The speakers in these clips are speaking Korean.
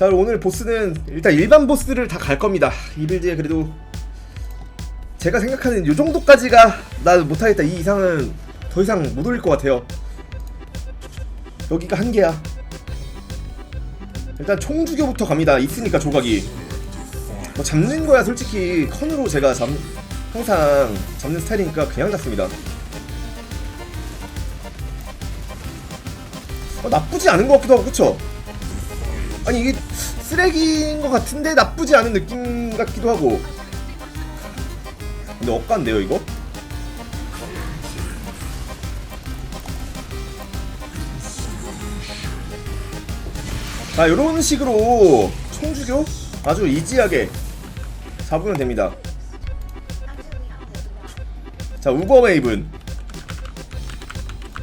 자 오늘 보스는 일단 일반 보스를 다 갈 겁니다. 이 빌드에 그래도 제가 생각하는 요 정도까지가 나 못하겠다. 이 이상은 더 이상 못 올릴 것 같아요. 여기가 한계야. 일단 총주교부터 갑니다. 있으니까 조각이. 뭐 잡는 거야 솔직히. 컨으로 제가 잡 항상 잡는 스타일이니까 그냥 잡습니다. 어, 나쁘지 않은 것 같기도 하고 그쵸? 아니 이게 쓰레기인 것 같은데 나쁘지 않은 느낌 같기도 하고. 근데 억간데요 이거? 자 요런 식으로 총주교 아주 이지하게 잡으면 됩니다. 자 우버웨이븐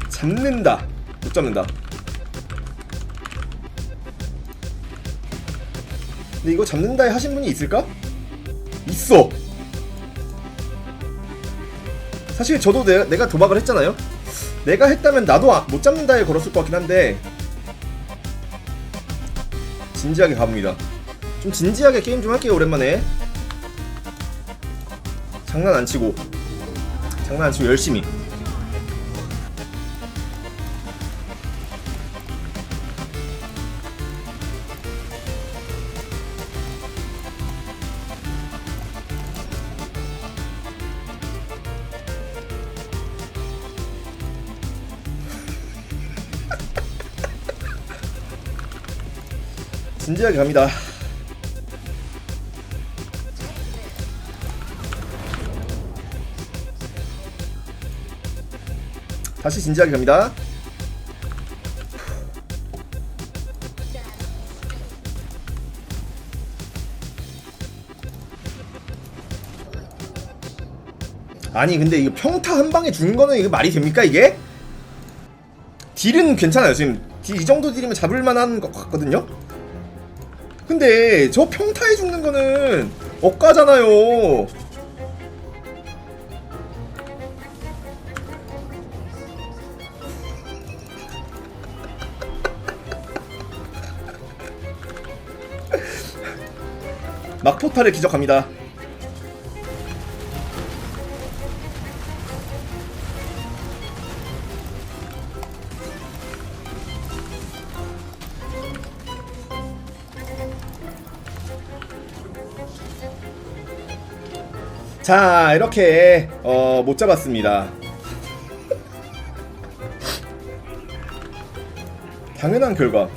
잡는다 못 잡는다 근데 이거 잡는다 에 하신 분이 있을까? 있어. 사실 저도 내, 내가 도박을 했잖아요? 내가 했다면 나도 아- 못 잡는다에 걸었을 것 같긴 한데 진지하게 가봅니다. 좀 진지하게 게임 좀 할게요 오랜만에. 장난 안 치고. 장난 안 치고 열심히 진지하게 갑니다 다시 진지하게 갑니다 아니 근데 이거 평타 한 방에 죽는 거는 이게 말이 됩니까 이게? 딜은 괜찮아요 지금 딜, 이 정도 딜이면 잡을 만한 것 같거든요? 근데 저 평타에 죽는 거는 억까잖아요. 막포탈을 기적합니다 자 이렇게 어, 못 잡았습니다. 당연한 결과.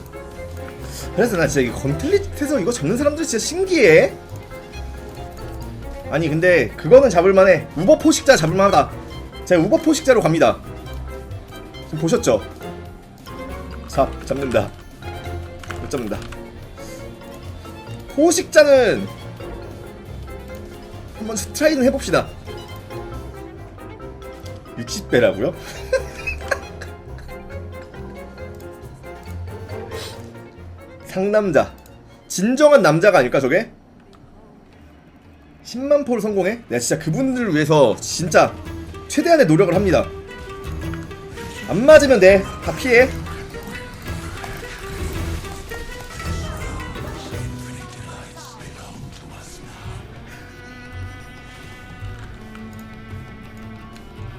그래서 나 진짜 이 건틀릿에서 이거 잡는 사람들 진짜 신기해. 아니 근데 그거는 잡을만해. 우버 포식자 잡을만하다. 제가 우버 포식자로 갑니다. 지금 보셨죠? 잡 잡는다. 못 잡는다. 포식자는 한번 트라이는 해봅시다 60배라고요? 상남자 진정한 남자가 아닐까 저게? 10만 포를 성공해? 내가 진짜 그분들을 위해서 진짜 최대한의 노력을 합니다 안 맞으면 돼 다 피해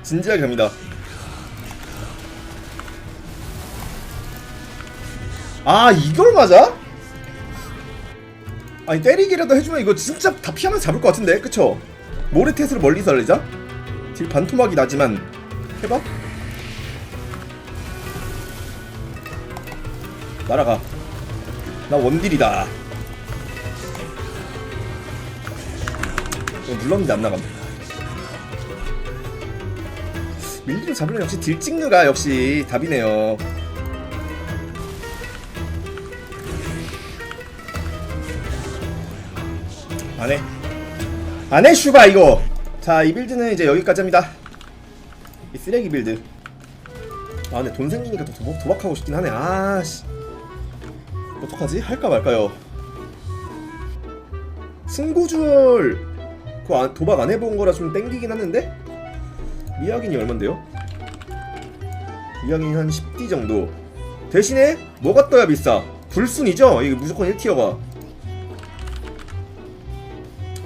진지하게 갑니다 아 이걸 맞아? 아니 때리기라도 해주면 이거 진짜 다 피하면서 잡을 것 같은데 그쵸? 모르테스를 멀리서 알리자? 딜 반토막이 나지만 해봐? 날아가 나 원딜이다 어, 눌렀는데 안 나감 밀리로 잡으면 역시 딜 찍느가 역시 답이네요. 안해. 안해 슈가 이거. 자 이 빌드는 이제 여기까지 합니다. 이 쓰레기 빌드. 아 근데 돈 생기니까 또 도박, 도박하고 싶긴 하네. 아씨. 어떡하지? 할까 말까요? 승부주얼 그거 안- 도박 안 해본 거라 좀 땡기긴 하는데 미약인이 얼만데요? 미약인이 한 10D 정도 대신에 뭐가 떠야 비싸 불순이죠? 이거 무조건 1티어가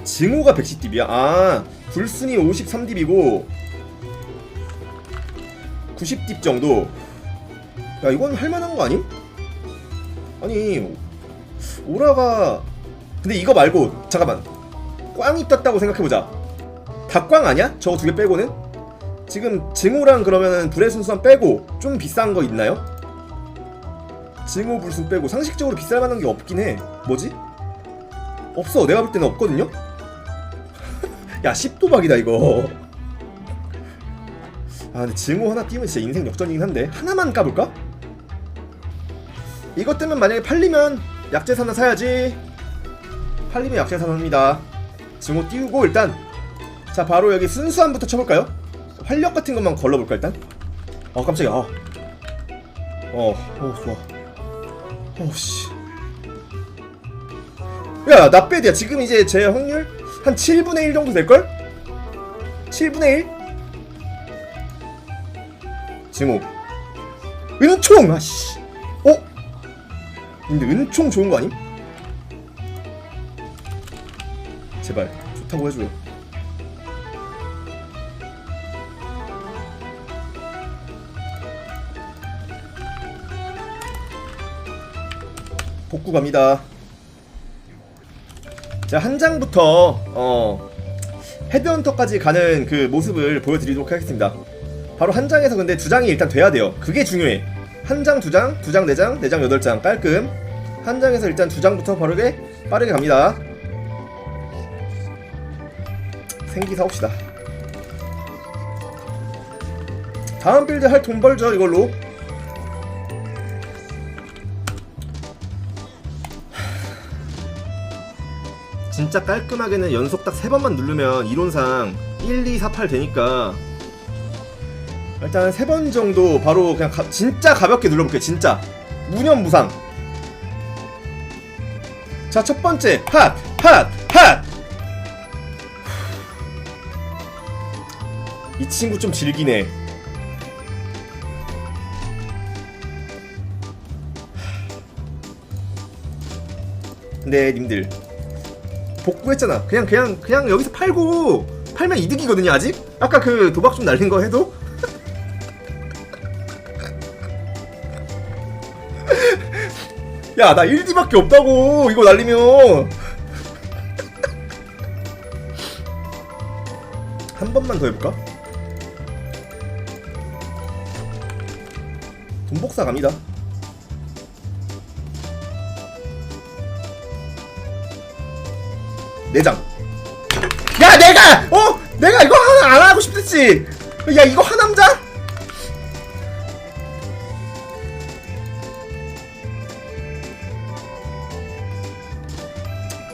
증오가 110딥이야? 아 불순이 53딥이고 90딥 정도 야 이건 할만한 거 아님? 아니 오라가 근데 이거 말고 잠깐만 꽝이 떴다고 생각해보자 닭꽝 아니야? 저거 두 개 빼고는? 지금 증오랑 그러면은 불의 순수함 빼고 좀 비싼 거 있나요? 증오 불순 빼고 상식적으로 비쌀 만한 게 없긴 해 뭐지? 없어 내가 볼 때는 없거든요? 야 10도박이다 이거 아 근데 증오 하나 띄우면 진짜 인생 역전이긴 한데 하나만 까볼까? 이것 때문에 만약에 팔리면 약재산 하나 사야지 팔리면 약재산 합니다 증오 띄우고 일단 자 바로 여기 순수함부터 쳐볼까요? 활력 같은 것만 걸러볼까 일단? 어 깜짝이야 어, 어, 어 좋아 어씨 야 나 빼드야 지금 이제 제 확률 한 7분의 1 정도 될걸? 7분의 1? 증오 은총! 아씨 어? 근데 은총 좋은 거 아님? 제발 좋다고 해줘요 복구 갑니다. 자 한 장부터 어 헤드헌터까지 가는 그 모습을 보여드리도록 하겠습니다. 바로 한 장에서 근데 두 장이 일단 돼야 돼요. 그게 중요해. 한 장, 두 장, 두 장, 네 장, 네 장, 여덟 장 깔끔. 한 장에서 일단 두 장부터 빠르게 빠르게 갑니다. 생기 사옵시다. 다음 빌드 할 돈 벌죠 이걸로 진짜 깔끔하게는 연속 딱세 번만 누르면 이론상 1, 2, 4, 8 되니까 일단 세번 정도 바로 그냥 가- 진짜 가볍게 눌러볼게요 진짜. 무념무상. 자 첫 번째. 핫 핫 핫. 이 친구 좀 질기네. 근데 님들 복구했잖아. 그냥 그냥 그냥 여기서 팔고 팔면 이득이거든요. 아직 아까 그 도박 좀 날린 거 해도 야 나 1D밖에 없다고 이거 날리면 한 번만 더 해볼까? 돈 복사 갑니다. 내장. 야, 내가! 어? 내가 이거 하나 안 하고 싶댔지! 야, 이거 하남자?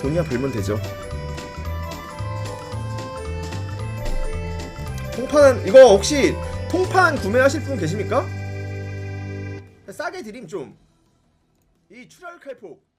돈이야 벌면 되죠. 통판, 이거 혹시 통판 구매하실 분 계십니까? 싸게 드림 좀. 이 출혈 칼폭.